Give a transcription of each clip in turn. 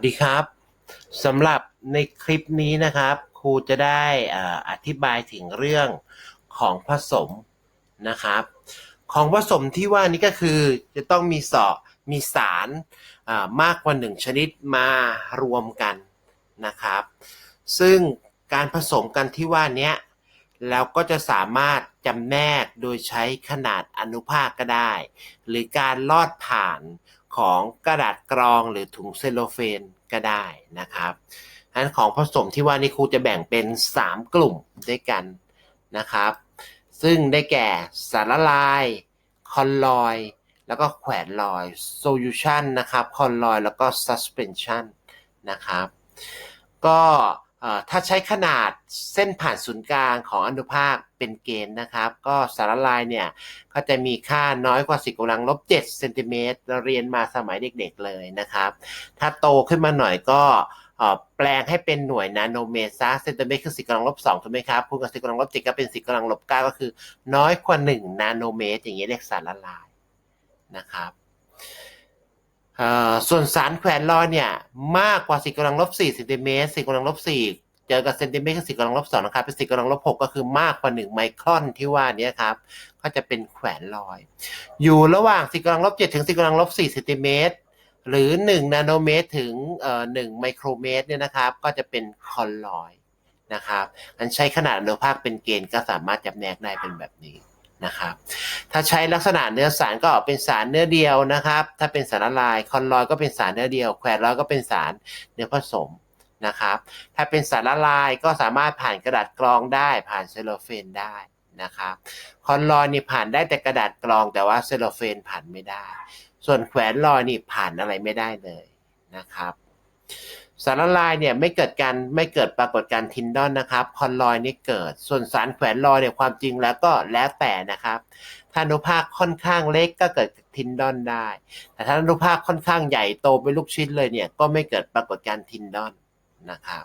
สวัสดีครับสำหรับในคลิปนี้นะครับ ครูจะได้อธิบายถึงเรื่องของผสมนะครับ ของผสมที่ว่านี้ก็คือจะต้องมีสอมีสารมากกว่าหนึ่งชนิดมารวมกันนะครับ ซึ่งการผสมกันที่ว่านี้แล้วก็จะสามารถจำแนกโดยใช้ขนาดอนุภาคก็ได้ หรือการลอดผ่าน ของกระดาษกรองหรือถุงเซลโลเฟนก็ได้นะครับฉะนั้นของผสมที่ว่านี่ครูจะแบ่งเป็น 3 กลุ่มด้วยกันนะครับ ซึ่งได้แก่สารละลายคอนลอย แล้วก็แขวนลอยโซลูชันนะครับคอนลอยแล้วก็ suspension นะครับ ก็ ถ้าใช้ขนาดเส้นผ่านศูนย์กลางของอนุภาคเป็นเกณฑ์นะครับ ก็สารละลายเนี่ย ก็จะมีค่าน้อยกว่า10กำลังลบ7เซนติเมตรเราเรียนมาสมัยเด็กๆเลยนะครับ ถ้าโตขึ้นมาหน่อยก็แปลงให้เป็นหน่วยนาโนเมตรซะเซนติเมตรคือ10กำลังลบ2ถูกไหมครับคูณกับ10กำลังลบ7ก็เป็น10กำลังลบ9ก็คือ น้อยกว่า1นาโนเมตร อย่างนี้เรียกสารละลายนะครับ ส่วนสารแขวนลอยเนี่ย มากกว่า10กำลังลบ4เซนติเมตร10กำลังลบ4เจอกับเซนติเมตรคือ10กำลังลบ2นะครับเป็น10กำลังลบ6ก็คือมากกว่า 1 ไมครอนที่ว่านี้ครับ ก็จะเป็นแขวนลอย อยู่ระหว่าง10กำลังลบ7ถึง10กำลังลบ4เซนติเมตรหรือ 1 นาโนเมตรถึงเอ่อ1ไมโครเมตรเนี่ยนะครับ ก็จะเป็นคอนลอยนะครับอันใช้ขนาดอนุภาคเป็นเกณฑ์ก็สามารถจำแนกได้เป็นแบบนี้นะครับ ถ้าใช้ลักษณะเนื้อสารก็ออกเป็นสารเนื้อเดียวนะครับ ถ้าเป็นสารละลายคอนลอยก็เป็นสารเนื้อเดียวแขวนลอยก็เป็นสารเนื้อผสมนะครับ ถ้าเป็นสารละลายก็สามารถผ่านกระดาษกรองได้ ผ่านเซลโลเฟนได้นะครับ คอนลอยนี่ผ่านได้แต่กระดาษกรองแต่ว่าเซลโลเฟนผ่านไม่ได้ ส่วนแขวนลอยนี่ผ่านอะไรไม่ได้เลยนะครับ สารละลายเนี่ยไม่เกิดการไม่เกิดปรากฏการทินดอนนะครับคอนลอยนี่เกิด ส่วนสารแขวนลอยเนี่ยความจริงแล้วก็แล้วแต่นะครับถ้าอนุภาคค่อนข้างเล็กก็เกิดทินดอนได้ แต่ถ้าอนุภาคค่อนข้างใหญ่โตเป็นลูกชิ้นเลยเนี่ยก็ไม่เกิดปรากฏการทินดอนนะครับ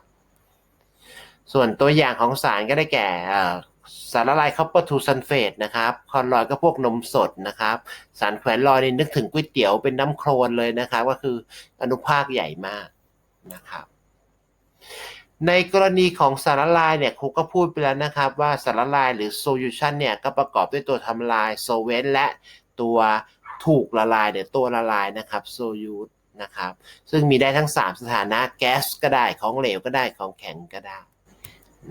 ส่วนตัวอย่างของสารก็ได้แก่สารละลายคอปเปอร์ทูซันเฟตนะครับคอนลอยก็พวกนมสดนะครับ สารแขวนลอยนี่นึกถึงก๋วยเตี๋ยวเป็นน้ำโครนเลยนะครับ ก็คืออนุภาคใหญ่มาก นะครับในกรณีของสารละลายเนี่ยครูก็พูดไปแล้วนะครับว่าสารละลายหรือโซลูชันเนี่ยก็ประกอบด้วยตัวทำลายโซเวนและตัวถูกละลายหรือตัวละลายนะครับโซยูสนะครับซึ่งมีได้ทั้ง 3 สถานะแก๊สก็ได้ของเหลวก็ได้ของแข็งก็ได้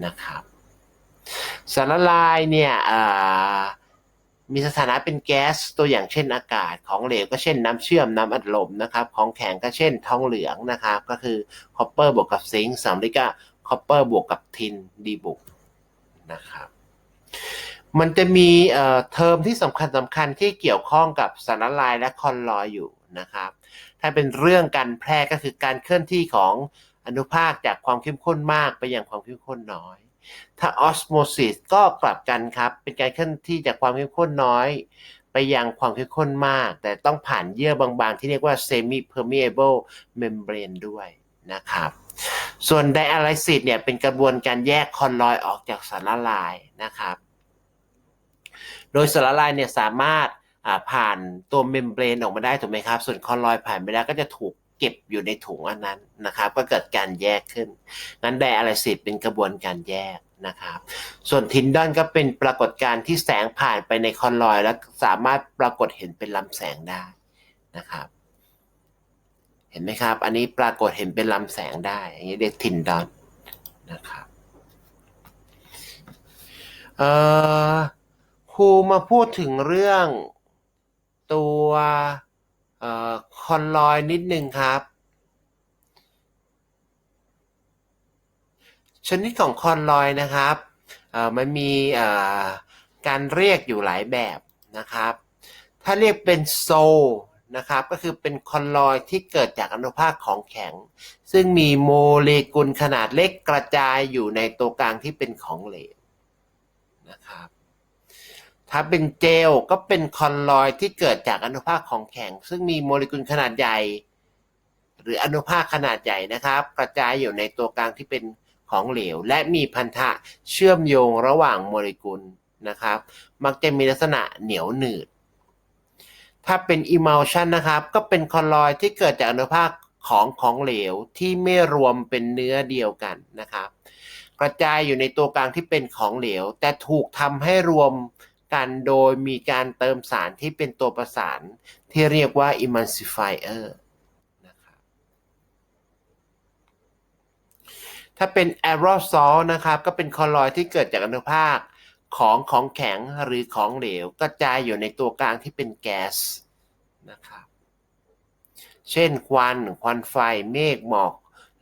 นะครับสารละลายเนี่ยอ่า มีสถานะเป็นแก๊สตัวอย่างเช่นอากาศของเหลวก็เช่นน้ำเชื่อมน้ำอัดลมนะครับของแข็งก็เช่นทองเหลืองนะครับ ก็คือคอปเปอร์บวกกับซิงค์สามลิก็คอปเปอร์บวกกับทินดีบุกนะครับมันจะมีเอ่อเทอมที่สำคัญสำคัญที่เกี่ยวข้องกับสารละลายและคอนลอยอยู่นะครับ ถ้าเป็นเรื่องการแพร่ก็คือการเคลื่อนที่ของอนุภาคจากความเข้มข้นมากไปยังความเข้มข้นน้อย ถ้าออสโมซิสก็กลับกันครับ เป็นการเคลื่อนที่จากความเข้มข้นน้อย ไปยังความเข้มข้นมาก แต่ต้องผ่านเยื่อบางๆ ที่เรียกว่า semi permeable membrane ด้วยนะครับ ส่วนไดอะไลซิสเนี่ยเป็นกระบวนการแยกคอนลอยออกจากสารละลายนะครับ โดยสารละลายเนี่ยสามารถผ่านตัวเมมเบรนออกมาได้ถูกไหมครับ ส่วนคอนลอยผ่านไม่ได้ก็จะถูก เก็บอยู่ในถุงอันนั้นนะครับ ก็เกิดการแยกขึ้นงั้นไดอะไลซิสเป็นกระบวนการแยกนะครับ ส่วนทินดอนก็เป็นปรากฏการณ์ที่แสงผ่านไปในคอนลอย แล้วสามารถปรากฏเห็นเป็นลำแสงได้นะครับ เห็นไหมครับ อันนี้ปรากฏเห็นเป็นลำแสงได้อย่างนี้เรียกทินดอนนะครับเอ่อครูมาพูดถึงเรื่องตัว เอ่อคอนลอยนิดนึงครับ ชนิดของคอนลอยนะครับเอ่อมันมีเอ่อการเรียกอยู่หลายแบบนะครับ ถ้าเรียกเป็นโซนะครับก็คือเป็นคอนลอยที่เกิดจากอนุภาคของแข็ง ซึ่งมีโมเลกุลขนาดเล็กกระจายอยู่ในตัวกลางที่เป็นของเหลวนะครับ ถ้าเป็นเจลก็เป็นคอนลอยที่เกิดจากอนุภาคของแข็ง ซึ่งมีโมเลกุลขนาดใหญ่ หรืออนุภาคขนาดใหญ่นะครับ กระจายอยู่ในตัวกลางที่เป็นของเหลว และมีพันธะเชื่อมโยงระหว่างโมเลกุลนะครับ มักจะมีลักษณะเหนียวหนืด ถ้าเป็น emulsion นะครับ ก็เป็นคอนลอยที่เกิดจากอนุภาคของของเหลวที่ไม่รวมเป็นเนื้อเดียวกันนะครับ กระจายอยู่ในตัวกลางที่เป็นของเหลว แต่ถูกทำให้รวม กันโดยมีการเติมสารที่เป็นตัวประสานที่เรียกว่า emulsifier นะครับถ้าเป็น aerosol นะครับ ก็เป็นคลอรอยด์ที่เกิดจากอนุภาคของของแข็งหรือของเหลวกระจายอยู่ในตัวกลางที่เป็นแก๊สนะครับเช่นควัน ควันไฟ เมฆหมอก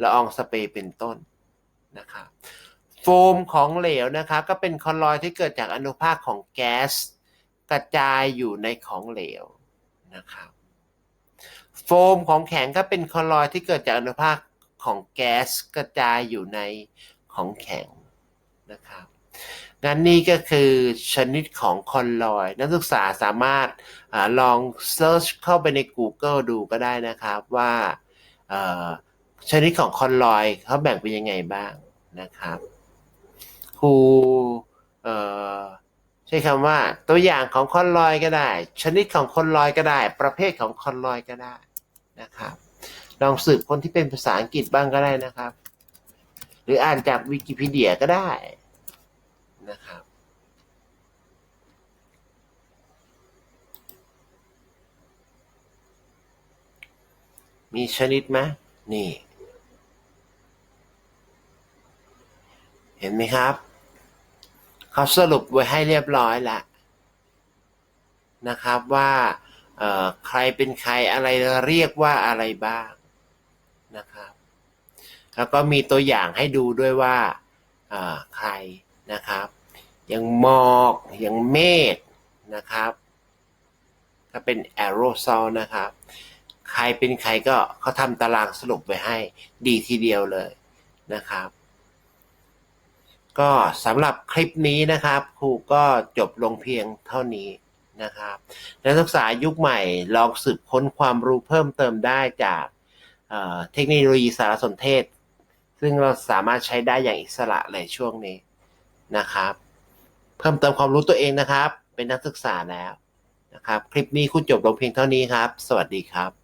ละอองสเปรย์เป็นต้นนะครับ โฟมของเหลวนะครับก็เป็นคลอรอยที่เกิดจากอนุภาคของแก๊สกระจายอยู่ในของเหลวนะครับโฟมของแข็งก็เป็นคลอรอยที่เกิดจากอนุภาคของแก๊สกระจายอยู่ในของแข็งนะครับงั้นนี่ก็คือชนิดของคอลลอย นักศึกษาสามารถอลองเซิร์ชเข้าไปใน Google ดูก็ได้นะครับว่าชนิดของคอลลอยเขาแบ่งเป็นยังไงบ้างนะครับ ครูเอ่อใช้คำว่า ตัวอย่างของคอนลอยก็ได้ ชนิดของคอนลอยก็ได้ ประเภทของคอนลอยก็ได้นะครับลองสืบคนที่เป็นภาษาอังกฤษบ้างก็ได้นะครับ หรืออ่านจากวิกิพีเดียก็ได้นะครับมีชนิดไหมนี่ เห็นไหมครับ เขาสรุปไว้ให้เรียบร้อยแล้วนะครับว่าใครเป็นใครอะไรเรียกว่าอะไรบ้างนะครับ แล้วก็มีตัวอย่างให้ดูด้วยว่าใครนะครับ อย่างหมอกอย่างเมฆนะครับก็เป็น aerosol นะครับ ใครเป็นใครก็เขาทำตารางสรุปไว้ให้ดีทีเดียวเลยนะครับ ก็สำหรับคลิปนี้นะครับ ครูก็จบลงเพียงเท่านี้นะครับนักศึกษายุคใหม่ลองสืบค้นความรู้เพิ่มเติมได้จากเเทคโนโลยีสารสนเทศ ซึ่งเราสามารถใช้ได้อย่างอิสระเลยช่วงนี้นะครับ เพิ่มเติมความรู้ตัวเองนะครับ เป็นนักศึกษาแล้วนะครับ คลิปนี้ครูจบลงเพียงเท่านี้ครับ สวัสดีครับ